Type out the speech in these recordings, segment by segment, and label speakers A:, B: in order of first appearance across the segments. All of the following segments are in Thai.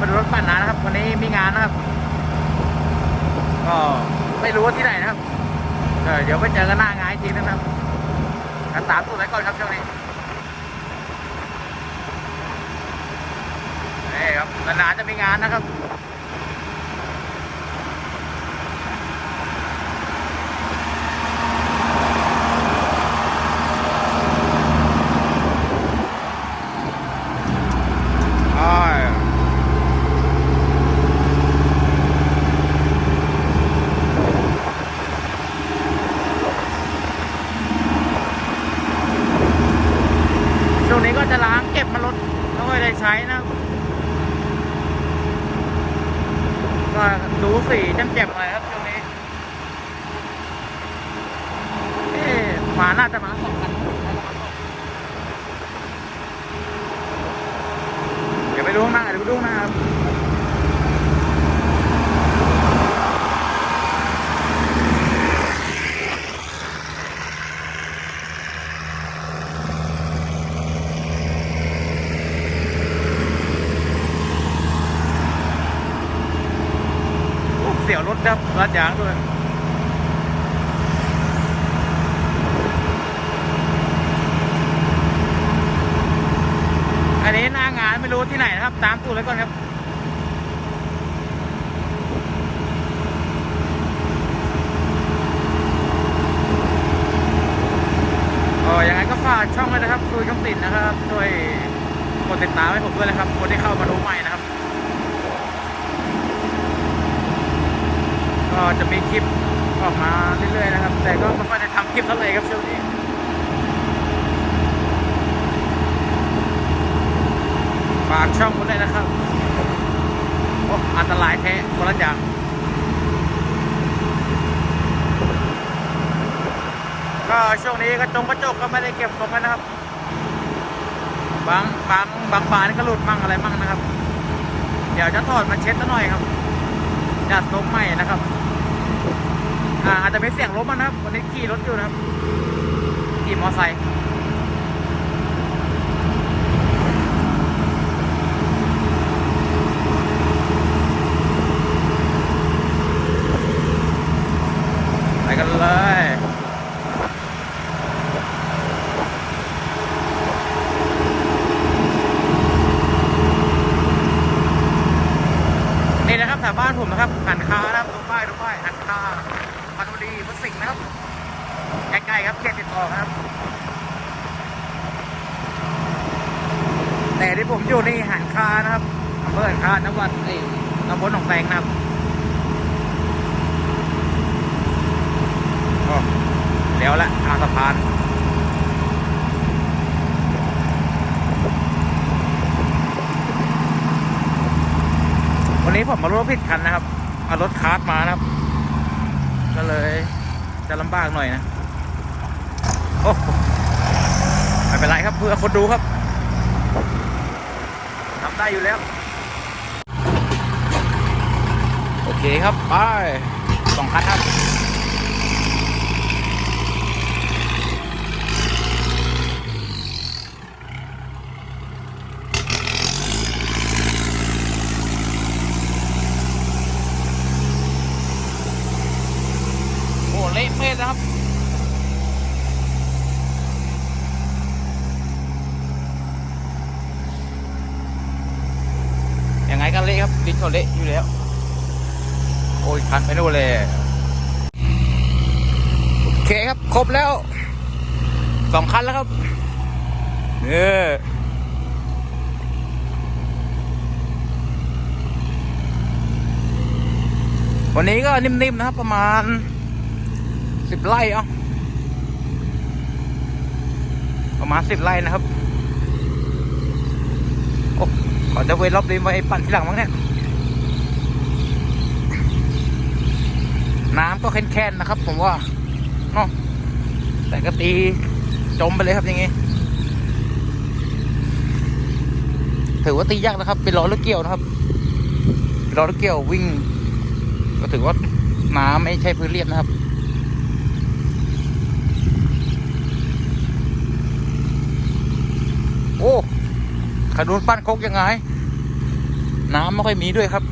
A: มาดูรถปั่นน้านะครับ วันนี้มีงานนะครับ ก็ไม่รู้ว่าที่ไหนนะครับเดี๋ยวไปเจอกันหน้างานอีกทีนะครับกันตามตู้ไหนก่อนครับช่วงนี้นี่ครับนานๆจะมีงานนะครับ จะล้างเก็บมารถไม่ค่อยได้ใช้นะ ก็ดูสีจำแจ่มๆหน่อยครับช่วงนี้เอ๊ะหมาน่าจะมาสองคันเดี๋ยวไปดูข้างหน้าเดี๋ยวไปดูข้างหน้าครับ โอ้เสียวรถครับรัดยางด้วย อันนี้หน้างาน ไม่รู้ที่ไหนนะครับ ตามตูดเลยก่อนครับก็ยังไงก็ฝากช่องเลยนะครับคุยคำติดนะครับช่วยกดติดตามให้ผมด้วยนะครับ คนที่เข้ามาดูใหม่นะครับ ก็จะมีคลิปออกมาเรื่อยๆนะครับ แต่ก็ไม่ค่อยได้ทำคลิปเท่าไหร่ครับช่วงนี้ ฝากช่องคุณด้วยนะครับโอ้อันตรายแท้คนละอย่างก็ช่วงนี้กระจงกระจกก็ไม่ได้เก็บตรงนั้นนะครับ บางบางบางบานก็หลุดมั่งอะไรมั่งนะครับ เดี๋ยวจะถอดมาเช็ดซะหน่อยครับจัดตรงใหม่นะครับอ่าอาจจะไม่เสียงรถมันนะครับวันนี้ขี่รถอยู่นะครับขี่มอไซค์ ไปกันเลย นี่บแถวบ้านผมนะครับหันคานะครับดูป้ายดูป้ายหันคาพันบุรีพุสิงห์นะครับใกล้ๆครับเขตติดต่อครับ แต่ที่ผมอยู่นี่หันคานะครับอำเภอหันคานวัดนี่ตำบลหนองแตงนะครับ โอ้เดี๋ยวละทางสะพาน วันนี้ ผมมารถผิดคันนะครับเอารถคาร์ดมานะครับ ก็เลยจะลำบากหน่อยนะโอ้ไม่เป็นไรครับเพื่อคนดูครับทำได้อยู่แล้ว โอเคครับไปสองคันครับ โอ้เละเมดนะครับ ยังไงก็เละครับดินก็เละอยู่แล้ว โอ้ยคันไปนู่นเลยโอเคครับ ครบแล้วสองคันแล้วครับเออวันนี้ก็นิ่มๆนะครับ ประมาณสิบไร่เอะประมาณสิบไร่นะครับ โอ้ขอจะเวทรอบริมไว้ปั่นทีหลังมั้งเนี่ย น้ำก็แค้นๆนะครับ ผมว่าเนาะแต่ก็ตีจมไปเลยครับอย่างงี้ถือว่าตียากนะครับเป็นล้อรถเกี่ยวนะครับล้อรถเกี่ยววิ่ง ก็ถือว่าน้ำไม่ใช่พื้นเรียบนะครับโอ้ขนุนปั้นโคกยังไง น้ำไม่ค่อยมีด้วยครับ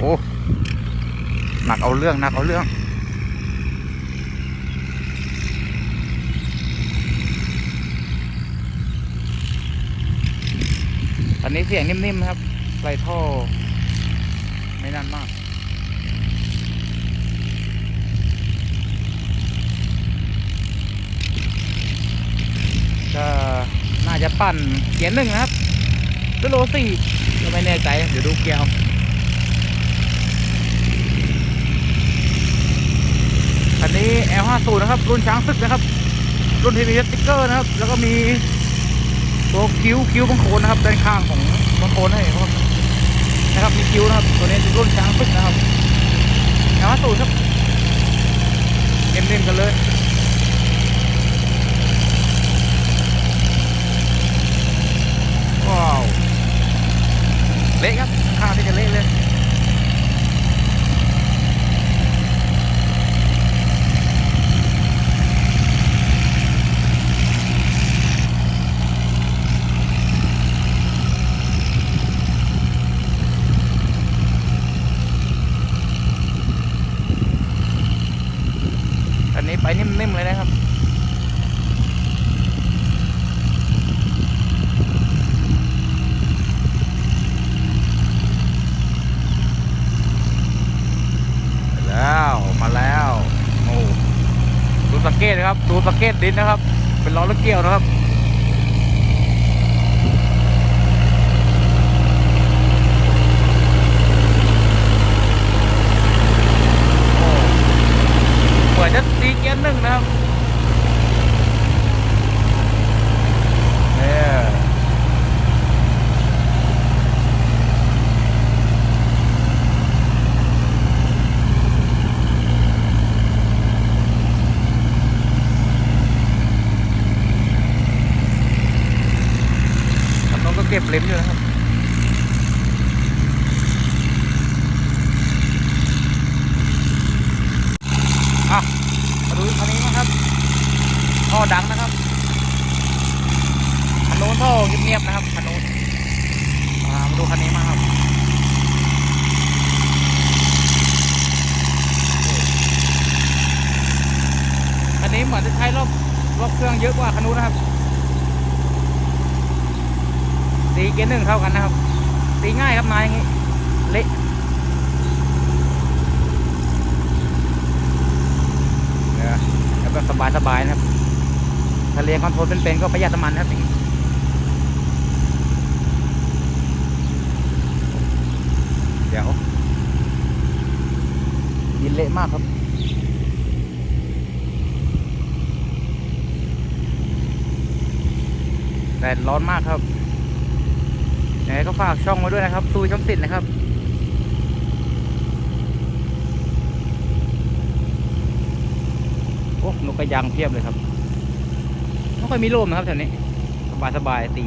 A: โโอ้ หนักเอาเรื่องหนักเอาเรื่อง อันนี้เสียงนิ่มๆครับไหลท่อ ไม่นั่นมากก็น่าจะปั่นเกียร์หนึ่งนะครับหรือโลสี่ก็ไม่แน่ใจ เดี๋ยวดูเกียร์ เอาอันนี้ L50 นะครับ รุ่นช้างศึกนะครับ รุ่นที่มีสติ๊กเกอร์นะครับ แล้วก็มีตัวคิ้วคิ้วบังโคนนะครับด้านข้างของบังโคนให้ครับนะครับมีคิ้วนะครับ ตัวนี้เป็นรุ่นช้างศึกนะครับ L50 ครับเต็มๆกันเลยว้าวเละครับข้างที่จะเละเลยันนี้ไปนิ่มๆเลยนะครับแล้วมาแล้วโอ้ดูสังเกตนะครับดูสังเกตดินนะครับ เป็นล้อรถเกี่ยวนะครับ โอ้เหมือนจะตีเกียร์หนึ่งนะครับเนี่ย ทำน้องก็ เล็มอยู่นะครับ อะ มาดูคันนี้นะครับ ท่อดังนะครับคันโน้นท่อเงียบๆนะครับคันโน้นมาดูคันนี้มาครับคันนี้เหมือนจะใช้รอบรอบเครื่องเยอะกว่าคันนู้นนะครับ ตีเกียร์หนึ่งเท่ากันนะครับ ตีง่ายครับนายอย่างงี้ เละเนี่ยแล้วก็สบายสบายๆนะครับถ้าเรียนคอนโทรลเป็นๆก็ประหยัดน้ำมันครับอย่างงี้เดี๋ยวยินเละมากครับ แดดร้อนมากครับ ยังไงก็ฝากช่องไว้ด้วยนะครับตูช่องติดนะครับโอ้นกกระยางเพียบเลยครับไม่ค่อยมีร่มนะครับแถวนี้สบายสบายๆตี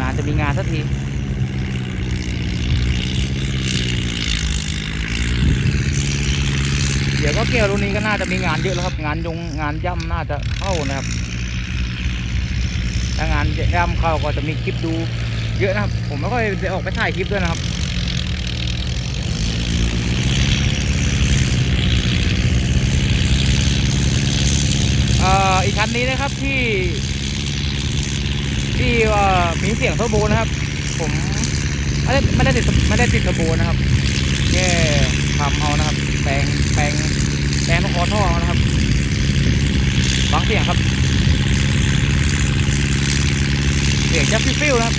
A: นานจะมีงานสักที ดี๋ยวก็เกี่ยวรุ่นนี้ก็น่าจะมีงานเยอะแล้วครับ งานยงงานย่ำน่าจะเข้านะครับถ้างานย่ำเข้าก็จะมีคลิปดูเยอะนะครับ ผมไม่ค่อยได้ออกไปถ่ายคลิปด้วยนะครับอ่ออีกคันนี้นะครับที่ที่มีเสียงเทอร์โบนะครับ ผมไม่ได้ไม่ได้ติดไม่ได้ติดเทอร์โบนะครับ แค่ทำเอานะครับ แปลงแปลงแปลงคอท่อเอานะครับฟังเสียงครับ เสียงจะฟิวๆนะครับ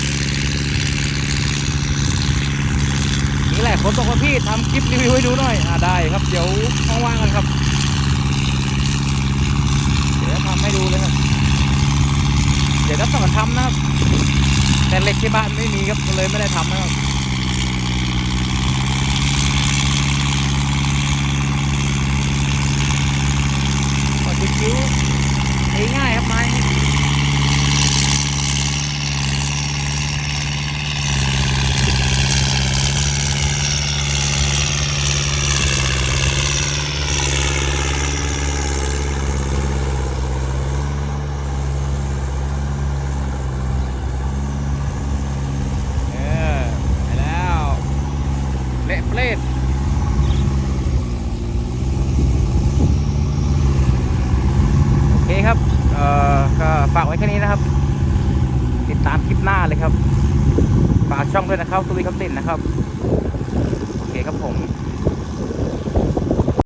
A: มีหลายคนบอกว่าพี่ทำคลิปรีวิวให้ดูหน่อย อ่าได้ครับ เดี๋ยวว่างๆกันครับ เดี๋ยวทำให้ดูเลยครับ เดี๋ยวจะสอนทำนะครับ แต่เหล็กที่บ้านไม่มีครับก็เลยไม่ได้ทำนะครับ บิดคิ้วง่ายครับไม้ เอ่อก็ฝากไว้ แค่นี้นะครับ ติดตามคลิปหน้าเลยครับฝากช่องด้วยนะครับตุลีคำตินนะครับ โอเคครับผม